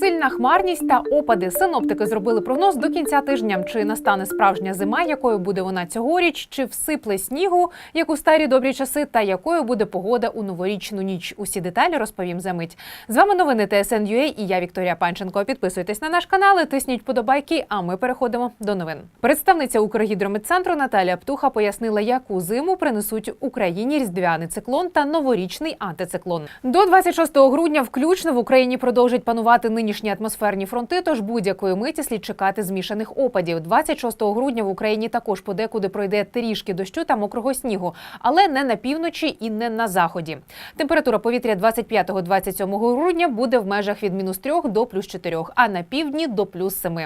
Сильна хмарність та опади. Синоптики зробили прогноз до кінця тижня. Чи настане справжня зима, якою буде вона цьогоріч, чи всипле снігу, як у старі добрі часи, та якою буде погода у новорічну ніч. Усі деталі розповім за мить. З вами новини ТСН.UA і я Вікторія Панченко. Підписуйтесь на наш канал, тисніть подобайки. А ми переходимо до новин. Представниця Укргідрометцентру Наталія Птуха пояснила, яку зиму принесуть Україні різдвяний циклон та новорічний антициклон. До 26 грудня включно в Україні продовжать панувати нинішні атмосферні фронти. Тож будь-якої миті слід чекати змішаних опадів. 26 грудня в Україні також подекуди пройде трішки дощу та мокрого снігу, але не на півночі і не на заході. Температура повітря 25-27 грудня буде в межах від мінус 3 до плюс 4, а на півдні до плюс 7.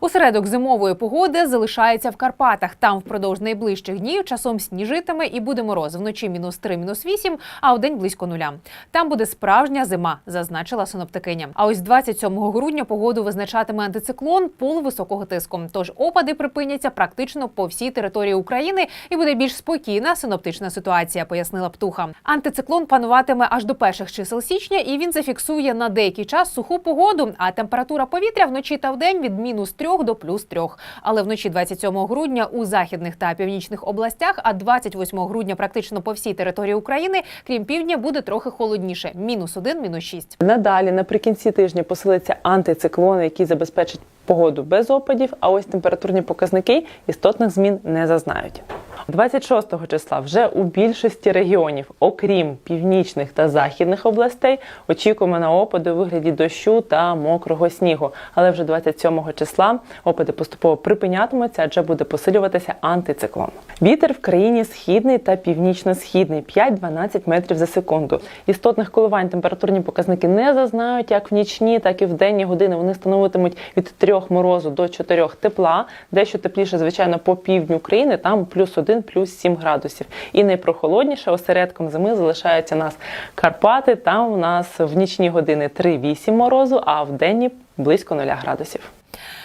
Осередок зимової погоди залишається в Карпатах. Там впродовж найближчих днів часом сніжитиме і буде мороз. Вночі мінус 3, мінус 8, а вдень близько нуля. Там буде справжня зима, зазначила синоптикиня. А ось 27 грудня погоду визначатиме антициклон пол високого тиску. Тож опади припиняться практично по всій території України і буде більш спокійна синоптична ситуація, пояснила Птуха. Антициклон пануватиме аж до перших чисел січня, і він зафіксує на деякий час суху погоду. А температура повітря вночі та вдень від мінус 3 до плюс 3. Але вночі 27 грудня у західних та північних областях, а 28 грудня практично по всій території України, крім півдня, буде трохи холодніше мінус 1, мінус 6. Надалі наприкінці тижня посилиться антициклон, який забезпечить погоду без опадів. А ось температурні показники істотних змін не зазнають. 26 числа вже у більшості регіонів, окрім північних та західних областей, очікуємо на опади у вигляді дощу та мокрого снігу. Але вже 27 числа опади поступово припинятимуться, адже буде посилюватися антициклон. Вітер в країні східний та північно-східний 5-12 метрів за секунду. Істотних коливань температурні показники не зазнають як в нічні, так і в денні години. Вони становитимуть від 3 морозу до 4 тепла, дещо тепліше, звичайно, по півдню України, там плюс 1, плюс 7 градусів. І найпрохолодніше осередком зими залишаються нас Карпати. Там у нас в нічні години 3-8 морозу, а в денні близько 0 градусів.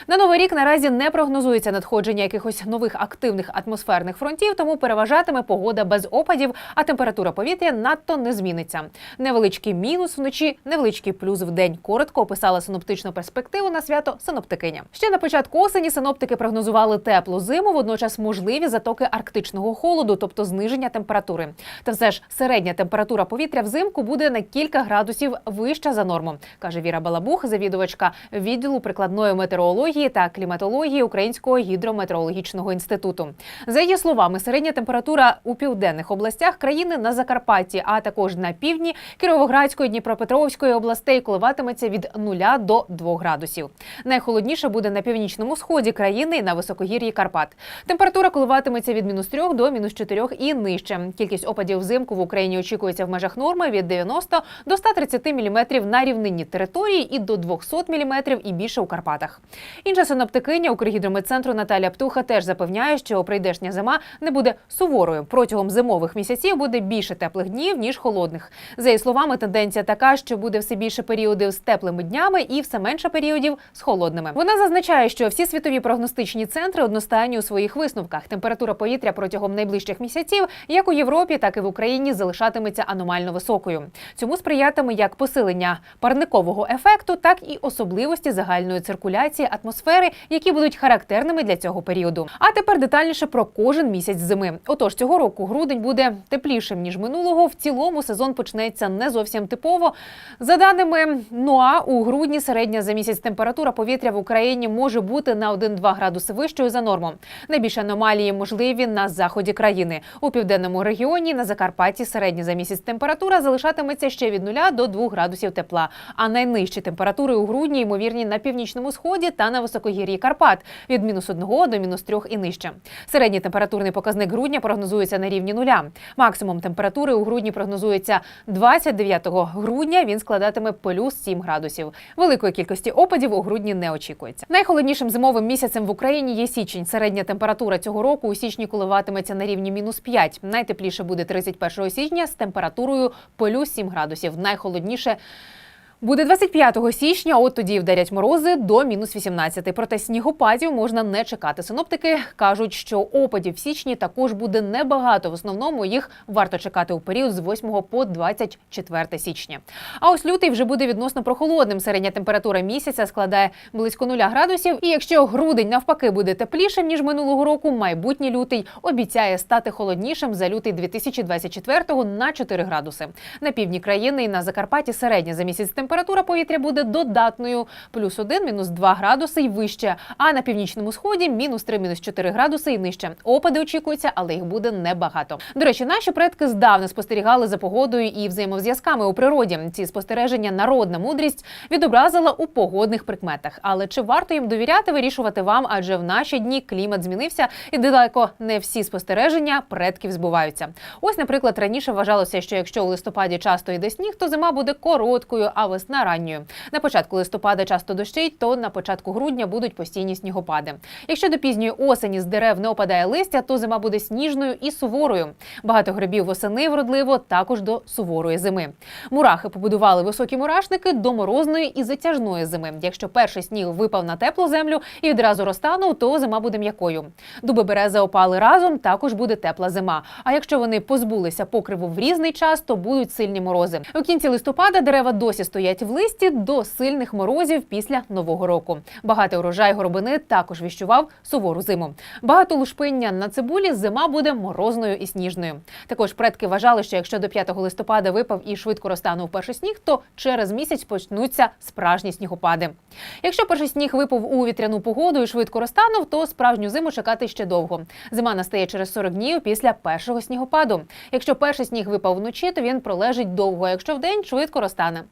На новий рік наразі не прогнозується надходження якихось нових активних атмосферних фронтів, тому переважатиме погода без опадів, а температура повітря надто не зміниться. Невеличкий мінус вночі, невеличкий плюс в день. Коротко описала синоптичну перспективу на свято синоптикиня. Ще на початку осені синоптики прогнозували теплу зиму, водночас можливі затоки арктичного холоду, тобто зниження температури. Та все ж середня температура повітря взимку буде на кілька градусів вища за норму, каже Віра Балабух, завідувачка відділу прикладної метеорології та кліматології Українського гідрометеорологічного інституту. За її словами, середня температура у південних областях країни на Закарпатті, а також на півдні Кіровоградської, Дніпропетровської областей коливатиметься від 0 до 2 градусів. Найхолодніше буде на північному сході країни на високогір'ї Карпат. Температура коливатиметься від мінус 3 до мінус 4 і нижче. Кількість опадів взимку в Україні очікується в межах норми від 90 до 130 мм на рівнині території і до 200 мм і більше у Карпатах. Інша синоптикиня Укргідрометцентру Наталя Птуха теж запевняє, що прийдешня зима не буде суворою. Протягом зимових місяців буде більше теплих днів ніж холодних. За її словами, тенденція така, що буде все більше періодів з теплими днями і все менше періодів з холодними. Вона зазначає, що всі світові прогностичні центри одностайні у своїх висновках. Температура повітря протягом найближчих місяців, як у Європі, так і в Україні, залишатиметься аномально високою. Цьому сприятиме як посилення парникового ефекту, так і особливості загальної циркуляції атмосфери, які будуть характерними для цього періоду. А тепер детальніше про кожен місяць зими. Отож, цього року грудень буде теплішим ніж минулого. В цілому сезон почнеться не зовсім типово. За даними НОА, у грудні середня за місяць температура повітря в Україні може бути на 1-2 градуси вищою за норму. Найбільше аномалії можливі на заході країни. У південному регіоні на Закарпатті середня за місяць температура залишатиметься ще від 0 до 2 градусів тепла. А найнижчі температури у грудні ймовірні на північному сході та на високогір'ї Карпат від мінус 1 до мінус 3 і нижче. Середній температурний показник грудня прогнозується на рівні нуля. Максимум температури у грудні прогнозується 29 грудня. Він складатиме плюс 7 градусів. Великої кількості опадів у грудні не очікується. Найхолоднішим зимовим місяцем в Україні є січень. Середня температура цього року у січні коливатиметься на рівні мінус 5. Найтепліше буде 31 січня з температурою плюс 7 градусів. Найхолодніше Буде 25 січня, от тоді вдарять морози до мінус 18. Проте снігопадів можна не чекати. Синоптики кажуть, що опадів в січні також буде небагато. В основному їх варто чекати у період з 8 по 24 січня. А ось лютий вже буде відносно прохолодним. Середня температура місяця складає близько 0 градусів. І якщо грудень навпаки буде теплішим ніж минулого року, майбутній лютий обіцяє стати холоднішим за лютий 2024 на 4 градуси. На півдні країни і на Закарпатті середня за місяць температура повітря буде додатною плюс 1, мінус 2 градуси й вище. А на північному сході мінус 3, мінус 4 градуси і нижче. Опади очікуються, але їх буде небагато. До речі, наші предки здавна спостерігали за погодою і взаємозв'язками у природі. Ці спостереження народна мудрість відобразила у погодних прикметах. Але чи варто їм довіряти, вирішувати вам? Адже в наші дні клімат змінився, і далеко не всі спостереження предків збуваються. Ось, наприклад, раніше вважалося, що якщо у листопаді часто йде сніг, то зима буде короткою, а весна ранньою. На початку листопада часто дощить, то на початку грудня будуть постійні снігопади. Якщо до пізньої осені з дерев не опадає листя, то зима буде сніжною і суворою. Багато грибів восени вродливо також до суворої зими. Мурахи побудували високі мурашники до морозної і затяжної зими. Якщо перший сніг випав на теплу землю і відразу розтанув, то зима буде м'якою. Дуби берези опали разом, також буде тепла зима. А якщо вони позбулися покриву в різний час, то будуть сильні морози. У кінці листопада дерева досі стоять в листі до сильних морозів після нового року. Багатий урожай горобини також віщував сувору зиму. Багато лушпиння на цибулі зима буде морозною і сніжною. Також предки вважали, що якщо до 5 листопада випав і швидко розтанув перший сніг, то через місяць почнуться справжні снігопади. Якщо перший сніг випав у вітряну погоду і швидко розтанув, то справжню зиму чекати ще довго. Зима настає через 40 днів після першого снігопаду. Якщо перший сніг випав вночі, то він пролежить довго. а Якщо вдень швидко розтане.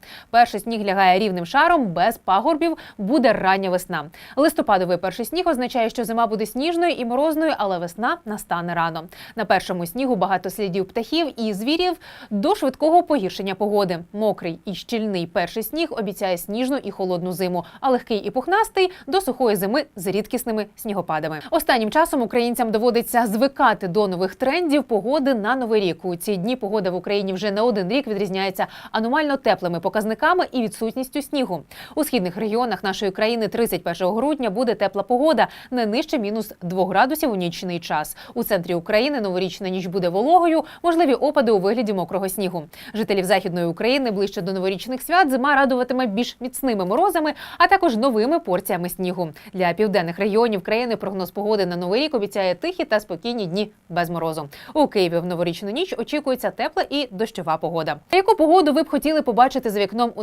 Перший сніг лягає рівним шаром без пагорбів. Буде рання весна. Листопадовий перший сніг означає, що зима буде сніжною і морозною, але весна настане рано. На першому снігу багато слідів птахів і звірів до швидкого погіршення погоди. Мокрий і щільний перший сніг обіцяє сніжну і холодну зиму, а легкий і пухнастий до сухої зими з рідкісними снігопадами. Останнім часом українцям доводиться звикати до нових трендів погоди на новий рік. У ці дні погода в Україні вже не один рік відрізняється аномально теплими показниками і відсутністю снігу. У східних регіонах нашої країни 31 грудня буде тепла погода, не нижче мінус 2 градусів у нічний час. У центрі України новорічна ніч буде вологою, можливі опади у вигляді мокрого снігу. Жителів західної України ближче до новорічних свят зима радуватиме більш міцними морозами, а також новими порціями снігу. Для південних регіонів країни прогноз погоди на новий рік обіцяє тихі та спокійні дні без морозу. У Києві в новорічну ніч очікується тепла і дощова погода. Яку погоду ви б хотіли побачити за вікном у